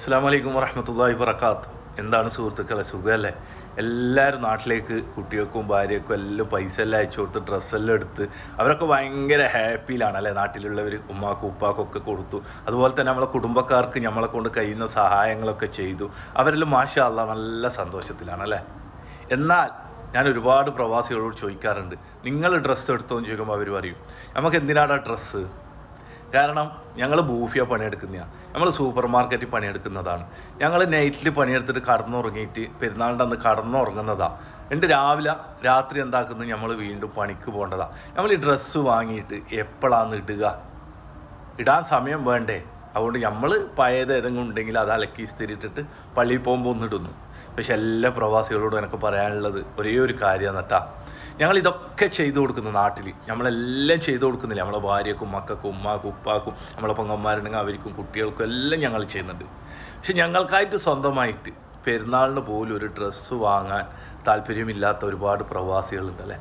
അസ്സാം വലൈക്കും വറഹമത്തല്ലാഹി വറക്കാത്ത് എന്താണ് സുഹൃത്തുക്കളെ? സുഖമല്ലേ എല്ലാവരും നാട്ടിലേക്ക് കുട്ടികൾക്കും ഭാര്യക്കും എല്ലാം പൈസ എല്ലാം അയച്ചു കൊടുത്ത് ഡ്രസ്സെല്ലാം എടുത്ത് അവരൊക്കെ ഭയങ്കര ഹാപ്പിയിലാണ് അല്ലേ? നാട്ടിലുള്ളവർ ഉമ്മാക്കും ഉപ്പാക്കും ഒക്കെ കൊടുത്തു. അതുപോലെ തന്നെ നമ്മളെ കുടുംബക്കാർക്ക് നമ്മളെ കൊണ്ട് കഴിയുന്ന സഹായങ്ങളൊക്കെ ചെയ്തു. അവരെല്ലാം മാഷാ നല്ല സന്തോഷത്തിലാണ് അല്ലേ? എന്നാൽ ഞാൻ ഒരുപാട് പ്രവാസികളോട് ചോദിക്കാറുണ്ട്. നിങ്ങൾ ഡ്രസ്സ് എടുത്തോന്ന് ചോദിക്കുമ്പോൾ അവർ പറയും നമുക്ക് എന്തിനാടാ ഡ്രസ്സ് കാരണം ഞങ്ങൾ ബൂഫിയ പണിയെടുക്കുന്നതാണ് നമ്മൾ സൂപ്പർ മാർക്കറ്റിൽ പണിയെടുക്കുന്നതാണ് ഞങ്ങൾ നൈറ്റിൽ പണിയെടുത്തിട്ട് കടന്നുറങ്ങിയിട്ട് പെരുന്നാളിന്റെ അന്ന് കടന്നുറങ്ങുന്നതാണ് എന്നിട്ട് രാവിലെ രാത്രി എന്താക്കുന്നത് നമ്മൾ വീണ്ടും പണിക്ക് പോകേണ്ടതാണ് നമ്മൾ ഈ ഡ്രസ്സ് വാങ്ങിയിട്ട് എപ്പോഴാണ് ഇടുക? ഇടാൻ സമയം വേണ്ടേ? അതുകൊണ്ട് നമ്മൾ പഴയത് ഏതെങ്കിലും ഉണ്ടെങ്കിൽ അത് അലക്കി സ്ഥിരിട്ടിട്ട് പള്ളിയിൽ പോകുമ്പോൾ ഒന്നിടുന്നു പക്ഷെ എല്ലാ പ്രവാസികളോടും എനിക്ക് പറയാനുള്ളത് ഒരേ ഒരു കാര്യം കേട്ടാ ഞങ്ങൾ ഇതൊക്കെ ചെയ്തു കൊടുക്കുന്നു നാട്ടിൽ നമ്മളെല്ലാം ചെയ്തു കൊടുക്കുന്നില്ല. നമ്മളെ ഭാര്യക്കും മക്കൾക്കും ഉമ്മാക്കും ഉപ്പാക്കും നമ്മളെ പൊങ്ങന്മാരുണ്ടെങ്കിൽ അവർക്കും കുട്ടികൾക്കും എല്ലാം ഞങ്ങൾ ചെയ്യുന്നുണ്ട്. പക്ഷെ ഞങ്ങൾക്കായിട്ട് സ്വന്തമായിട്ട് പെരുന്നാളിന് പോലും ഒരു ഡ്രസ്സ് വാങ്ങാൻ താല്പര്യമില്ലാത്ത ഒരുപാട് പ്രവാസികളുണ്ടല്ലേ